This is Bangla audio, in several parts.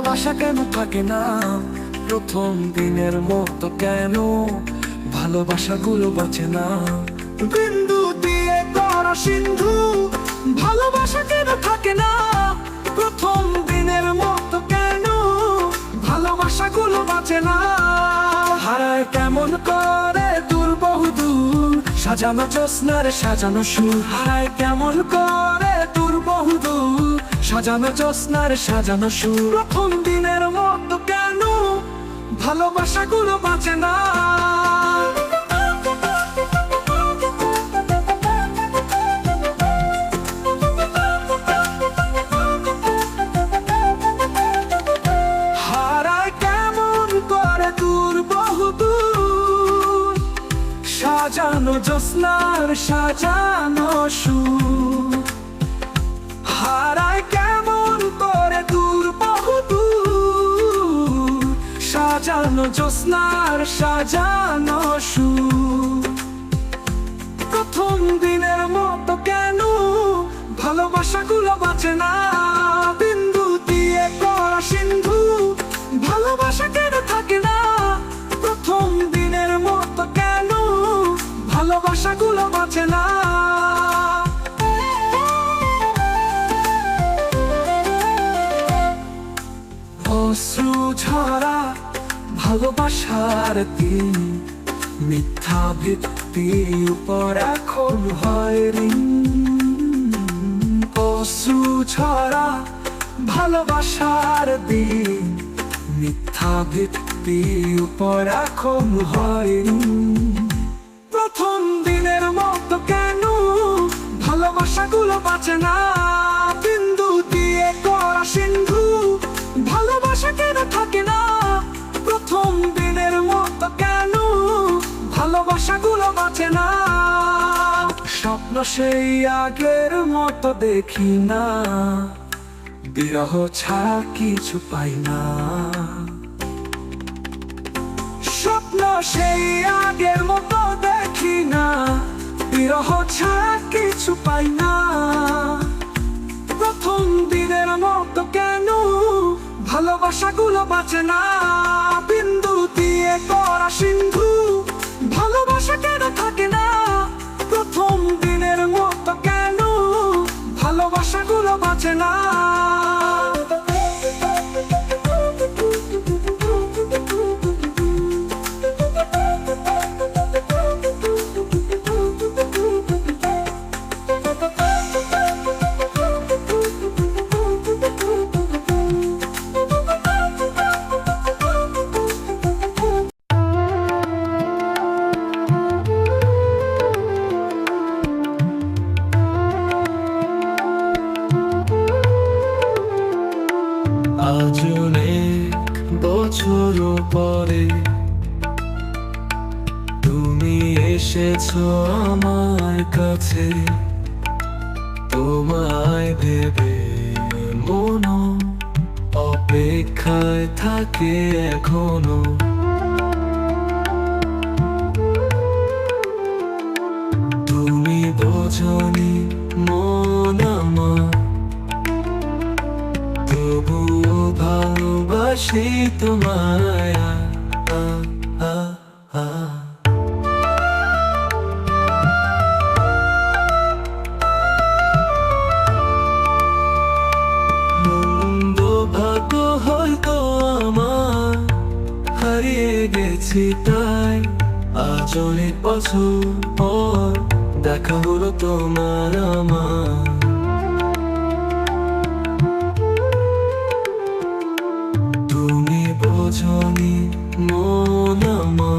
ভালোবাসা কেন থাকে না? প্রথম দিনের মতো কেন ভালোবাসাগুলো বাঁচে না? বিন্দু দিয়ে করা সিন্ধু ভালোবাসা কেন থাকে না? প্রথম দিনের মতো কেন ভালোবাসাগুলো বাঁচে না? হারায় কেমন করে দূর? বহুদূর সাজানো জ্যোৎস্নার সাজানো সুর। হারায় কেমন করে দূর? বহুদূর সাজানো জ্যোৎস্নার সাজানো সুর। প্রথম দিনের মতো কেন ভালোবাসাগুলো বাঁচে না? সাজানো জ্যোৎস্নার সাজানো সুর। হারায় সাজানো, জ্যোৎস্নার সাজানো সুর। প্রথম দিনের মতো কেন ভালোবাসাগুলো বাঁচে না? বিন্দু দিয়ে করা সিন্ধু, ভালোবাসা কেন থাকে না? প্রথম দিনের মতো কেন ভালোবাসাগুলো বাঁচে না? ভালোবাসার দিন, মিথ্যা ভিত্তি উপর এখন হয় ঋণ। অশ্রু ঝরা ভালোবাসার দিন, মিথ্যা ভিত্তি উপর এখন হয় প্রথম দিনের মতো কেন ভালোবাসাগুলো বাঁচে না? বাঁচে না। স্বপ্ন সেই আগের মতো দেখি না। বিরহ ছাড়া কিছু পাই না। স্বপ্ন সেই আগের মতো দেখি না। বিরহ ছাড়া কিছু পাই না। প্রথম দিনের মতো কেন ভালোবাসাগুলো বাঁচে না? বিন্দু দিয়ে করা সিন্ধু ভালোবাসা কেন থাকে না। প্রথম দিনের মতো কেন ভালোবাসাগুলো বাঁচে না? বছর পরে তুমি এসেছ আমার কাছে। তোমায় দেবে মন অপেক্ষায় থাকে এখনও। ভালোবাসি তোমায় আ, আ, আ। মন্দ হয়তো আমার হারিয়ে গেছি তাই আজ অনেক পর দেখা হলো তোমার আমার বোঝনি মন মা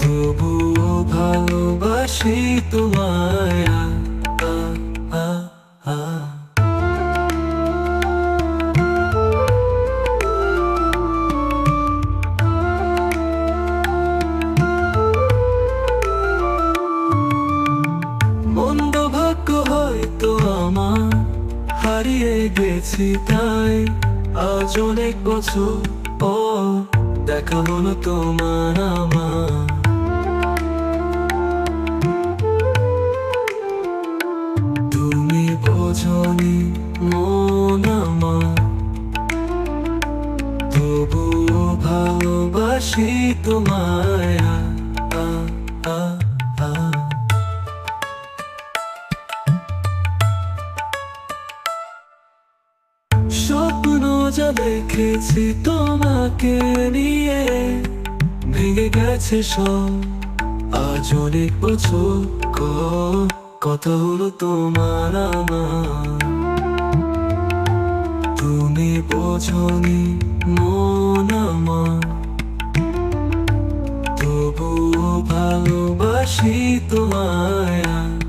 তবুও ভালোবাসি তোমায়। আজ অনেক বছর ও দেখা হলো তোমার আমার। তুমি ভালোবাসি তোমার দেখেছি তোমাকে নিয়ে। ভেঙে গেছে সব, আজ অনেক বছর কথা হলো তোমার আমার? তুমি বোঝনি মন তবুও ভালোবাসি তোমায়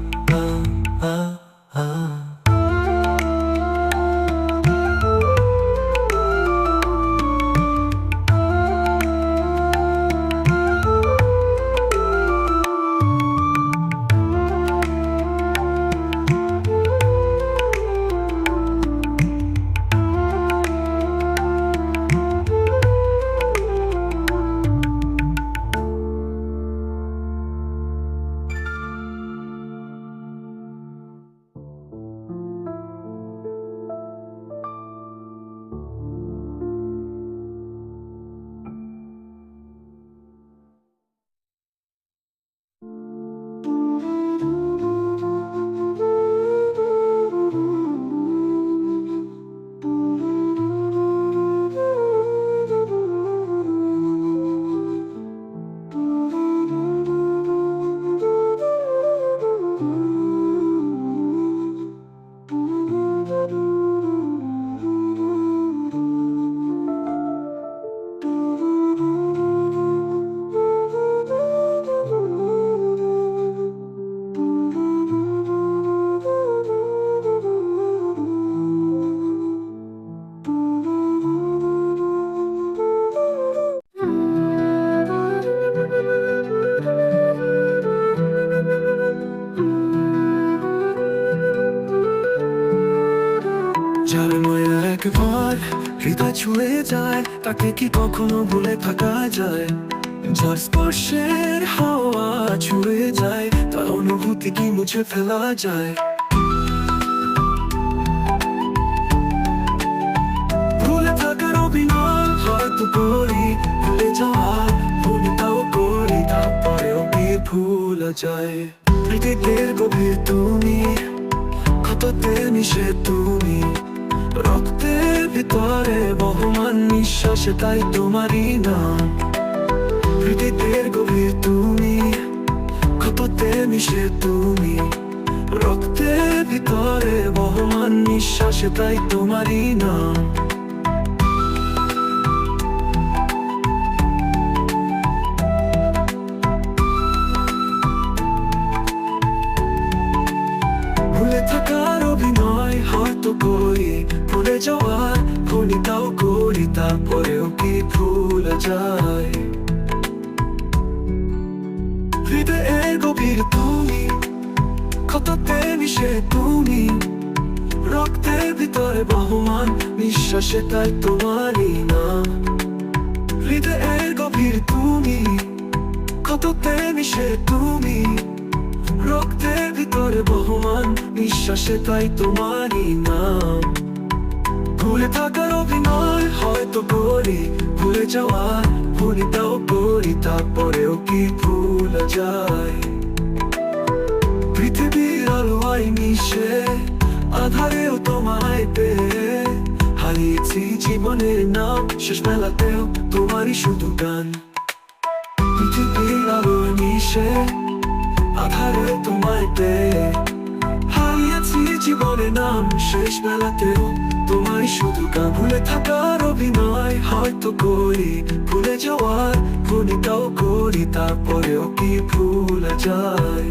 হৃদয় ছুঁয়ে যায়, তাকে কি কখনো ভুলে থাকা যায়? যার স্পর্শের হাওয়া ছুঁয়ে যায়, তার অনুভূতি কি মুছে ফেলা যায়? যায়? গভীর তুমি ক্ষততে মিশে তুমি। রক্তের ভিতরে বহমান নিঃশ্বাসে, তাই তোমারই নাম। হৃদয়ের গভীর তুমি, ক্ষততে মিশে তুমি। রক্তের ভিতরে বহমান নিঃশ্বাসে, তাই তোমারই নাম। ভুলিটাও করি, তারপরেও কি ভুল যায়? গভীর তুমি ক্ষততে মিশে তুমি। রক্তের ভিতরে বহমান নিঃশ্বাসে তাই তোমারই নাম। হৃদয়ের গভীর তুমি ক্ষততে মিশে তুমি। রক্তের ভিতরে বহমান নিঃশ্বাসে তাই তোমারই নাম। ভুলে থাকার অভিনয় হয়তো করি, ভুলে যাওয়া ভুলিটাও করি, তারপরেও কি ভুল যায়? পৃথিবীর আলোয় মিশে, আধারেও তোমায় পেয়ে, হারিয়েছি জীবনের নাম, শেষ বেলাতেও তোমারই শুধু গান। পৃথিবীর আলোয় মিশে, আধারে তোমায় পেয়ে, হারিয়েছি জীবনের নাম, শেষ বেলাতেও তোমায় শুধু ভুলে থাকার অভিনয় হয়তো করি, ভুলে যাওয়ার ভুলিটাও করি, তারপরেও কি ভুল যায়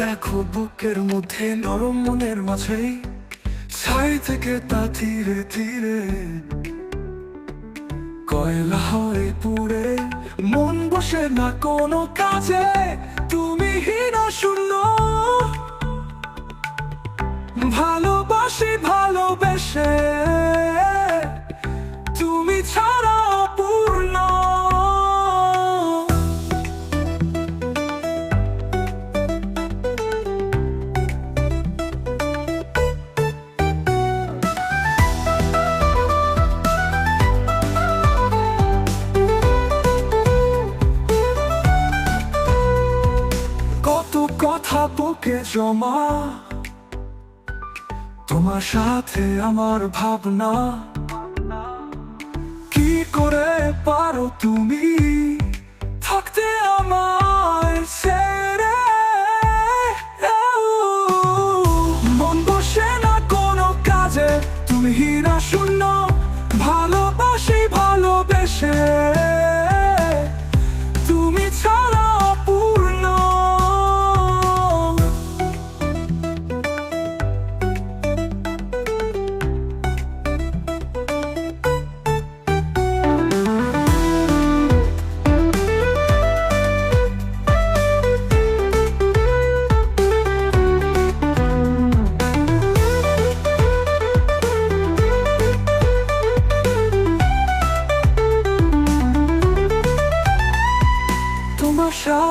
দেখো বুকের মধ্যে, নরম মনের মাঝে ছাই থেকে তা ধীরে ধীরে কয়লা হয় পুড়ে। মন বসে না কোনো কাজে, তুমি হীন শূন্য ভালোবাসি, ভালোবেসে। জমা। তোমার সাথে আমার ভাবনা। কি করে পারো তুমি থাকতে আমায় ছেড়ে? মন বসে না কোনো কাজে। তুমি হীরা শূন্য, ভালোবাসি ভালোবেসে।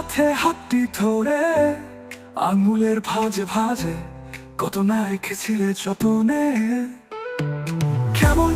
সাথে হাতটি ধরে আঙুলের ভাজে ভাজে কত না রেখেছিলে যতনে। কেমন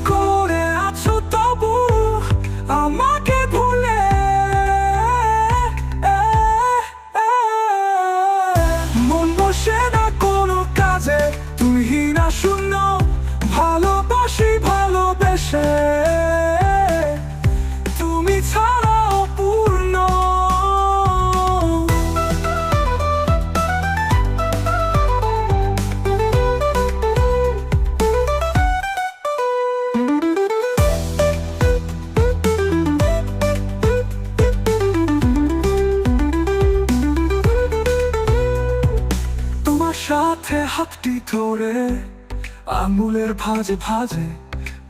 ভাঁজে ভাজে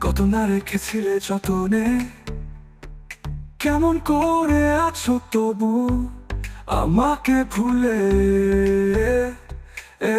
কত না রেখেছিলে যতনে। কেমন করে আছো তবু আমাকে ভুলে। এ,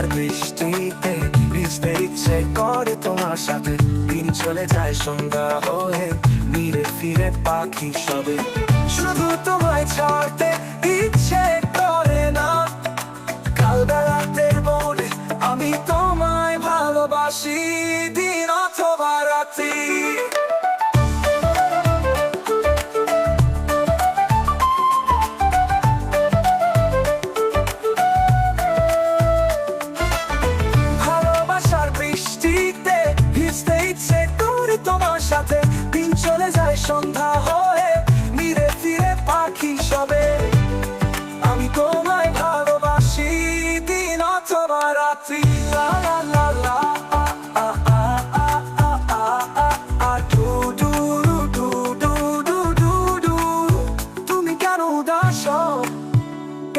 ভালোবাসার বৃষ্টিতে ভিজতে ইচ্ছে করে তোমার সাথে। দিন চলে যায়, সন্ধ্যা হয়ে ফিরে ফিরে পাখি সবে। শুধু তোমায় ছাড়তে ইচ্ছে করে না। কাল বেলাতের বলে, আমি তোমায় ভালোবাসি দিন অথবা রাত্রি।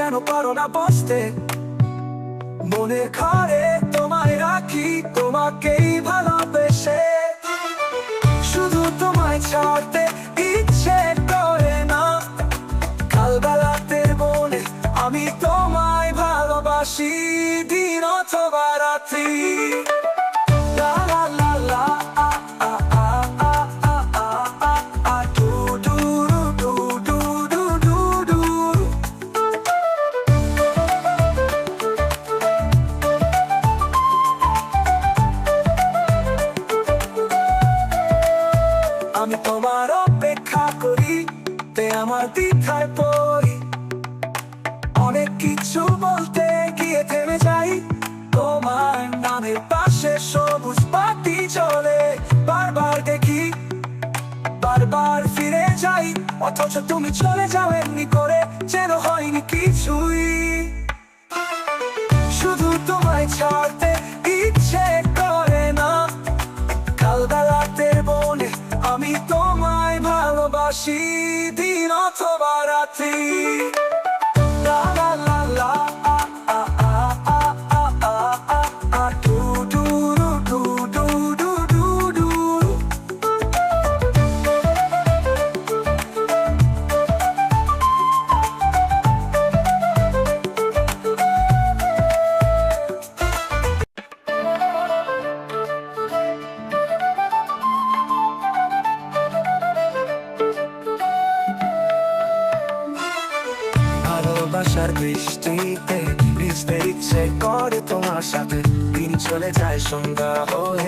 কেন পারো না বসতে? মনে ঘরে তোমায় রাখি, তোমাকেই ভালোবেসে। শুধু তোমায় ছাড়তে ইচ্ছে করে না। কাল বেলাতে মনে আমি তোমায় ভালোবাসি, দিন অথবা রাত্রি। অথচ তুমি চলে যাও এমনি করে যেন হয়নি কিছুই। চলে যায় সন্ধ্যা হয়ে